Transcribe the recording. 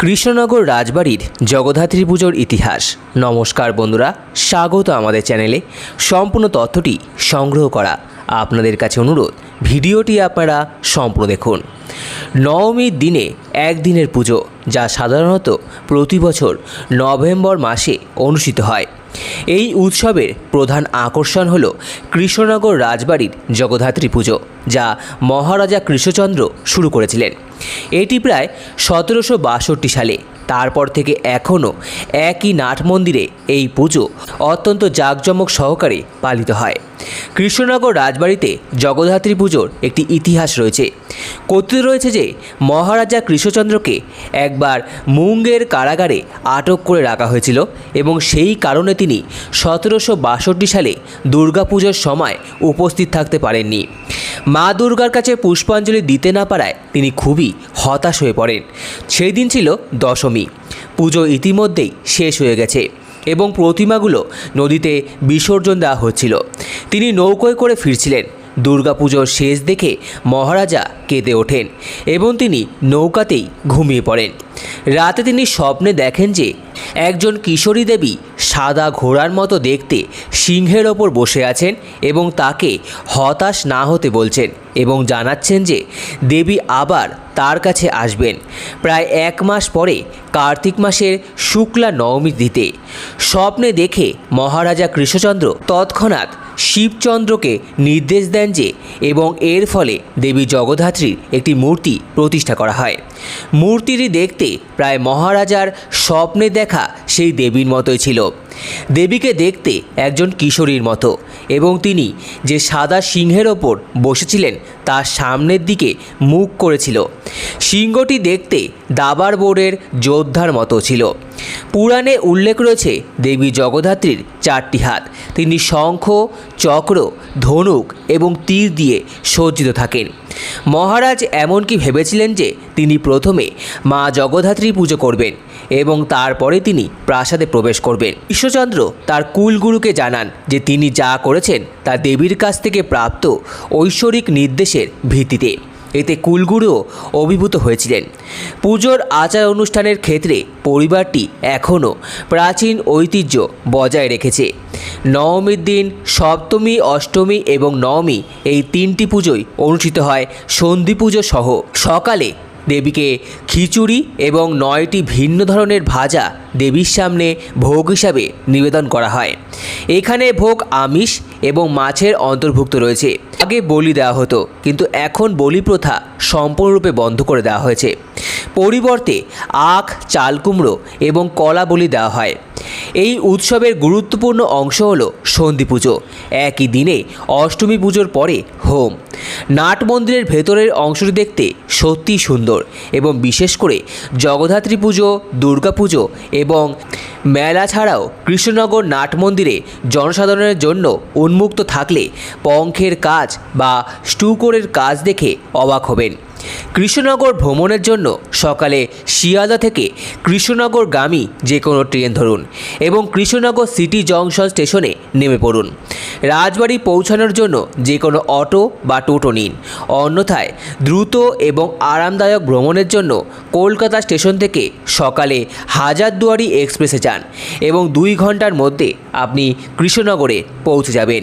কৃষ্ণনগর রাজবাড়ির জগদ্ধাত্রী পুজোর ইতিহাস। নমস্কার বন্ধুরা, স্বাগত আমাদের চ্যানেলে। সম্পূর্ণ তথ্যটি সংগ্রহ করা আপনাদের কাছে অনুরোধ, ভিডিওটি আপনারা সম্পূর্ণ দেখুন। নবমীর দিনে একদিনের পুজো, যা সাধারণত প্রতি বছর নভেম্বর মাসে অনুষ্ঠিত হয়। এই উৎসবের প্রধান আকর্ষণ হল কৃষ্ণনগর রাজবাড়ির জগদ্ধাত্রী পুজো, যা মহারাজা কৃষ্ণচন্দ্র শুরু করেছিলেন। এটি প্রায় সতেরোশো বাষট্টি সালে তারপর থেকে এখনও একই নাট মন্দিরে এই পুজো অত্যন্ত জাঁকজমক সহকারে পালিত হয়। কৃষ্ণনগর রাজবাড়িতে জগদ্ধাত্রী পুজোর একটি ইতিহাস রয়েছে। কথিত রয়েছে যে মহারাজা কৃষ্ণচন্দ্রকে একবার মুঙ্গের কারাগারে আটক করে রাখা হয়েছিল এবং সেই কারণে তিনি সতেরোশো বাষট্টি সালে দুর্গাপুজোর সময় উপস্থিত থাকতে পারেননি। মা দুর্গার কাছে পুষ্পাঞ্জলি দিতে না পারায় তিনি খুবই হতাশ হয়ে পড়েন। সেই দিন ছিল দশমী। পুজো ইতিমধ্যেই শেষ হয়ে গেছে এবং প্রতিমাগুলো নদীতে বিসর্জন দেওয়া হচ্ছিল। তিনি নৌকোয় করে ফিরছিলেন। দুর্গাপুজোর শেষ দেখে মহারাজা কেঁদে ওঠেন এবং তিনি নৌকাতেই ঘুমিয়ে পড়েন। রাতে তিনি স্বপ্নে দেখেন যে একজন কিশোরী দেবী সাদা ঘোড়ার মতো দেখতে সিংহের ওপর বসে আছেন এবং তাকে হতাশ না হতে বলছেন এবং জানাচ্ছেন যে দেবী আবার তার কাছে আসবেন। প্রায় এক মাস পরে কার্তিক মাসের শুক্লা নবমী দিতে। স্বপ্নে দেখে মহারাজা কৃষ্ণচন্দ্র তৎক্ষণাৎ শিবচন্দ্রকে নির্দেশ দেন যে এবং এর ফলে দেবী জগদ্ধাত্রীর একটি মূর্তি প্রতিষ্ঠা করা হয়। মূর্তিটি দেখতে প্রায় মহারাজার স্বপ্নে দেখা সেই দেবীর মতোই ছিল। দেবীকে দেখতে একজন কিশোরীর মতো এবং তিনি যে সাদা সিংহের ওপর বসেছিলেন তার সামনের দিকে মুখ করেছিল। সিংহটি দেখতে দাবার বোর্ডের যোদ্ধার মতো ছিল। পুরাণে উল্লেখ রয়েছে দেবী জগদ্ধাত্রীর চারটি হাত। তিনি শঙ্খ, চক্র, ধনুক এবং তীর দিয়ে সজ্জিত থাকেন। মহারাজ এমনকি ভেবেছিলেন যে তিনি প্রথমে মা জগদ্ধাত্রী পুজো করবেন এবং তারপরে তিনি প্রাসাদে প্রবেশ করবেন। ঈশ্বরচন্দ্র তার কুলগুরুকে জানান যে তিনি যা করেছেন তা দেবীর কাছ থেকে প্রাপ্ত ঐশ্বরিক নির্দেশের ভিত্তিতে। এতে কুলগুরুও অভিভূত হয়েছিলেন। পুজোর আচার অনুষ্ঠানের ক্ষেত্রে পরিবারটি এখনও প্রাচীন ঐতিহ্য বজায় রেখেছে। নবমীর দিন সপ্তমী, অষ্টমী এবং নবমী এই তিনটি পুজোই অনুষ্ঠিত হয় সন্ধি পুজো সহ। সকালে দেবীকে খিচুড়ি এবং নয়টি ভিন্ন ধরনের ভাজা দেবীর সামনে ভোগ হিসাবে নিবেদন করা হয়। এখানে ভোগ আমিষ এবং মাছের অন্তর্ভুক্ত রয়েছে। আগে বলি দেওয়া হতো, কিন্তু এখন বলি প্রথা সম্পূর্ণরূপে বন্ধ করে দেওয়া হয়েছে। পরিবর্তে আখ, চাল কুমড়ো এবং কলা বলি দেওয়া হয়। এই উৎসবের গুরুত্বপূর্ণ অংশ হল সন্ধি পুজো। একই দিনে অষ্টমী পুজোর পরে হোম। নাট মন্দিরের ভেতরের অংশটি দেখতে সত্যিই সুন্দর এবং বিশেষ করে জগদ্ধাত্রী পুজো, দুর্গা পুজো এবং মেলা ছাড়াও কৃষ্ণনগর নাট মন্দিরে জনসাধারণের জন্য উন্মুক্ত থাকলে পঙ্খের কাজ বা স্টুকোরের কাজ দেখে অবাক হবেন। কৃষ্ণনগর ভ্রমণের জন্য সকালে শিয়ালদা থেকে কৃষ্ণনগরগামী যে কোনো ট্রেন ধরুন এবং কৃষ্ণনগর সিটি জংশন স্টেশনে নেমে পড়ুন। রাজবাড়ি পৌঁছানোর জন্য যে কোনো অটো বা টোটো নিন। অন্যথায় দ্রুত এবং আরামদায়ক ভ্রমণের জন্য কলকাতা স্টেশন থেকে সকালে হাজারদুয়ারি এক্সপ্রেসে যান এবং দুই ঘণ্টার মধ্যে আপনি কৃষ্ণনগরে পৌঁছে যাবেন।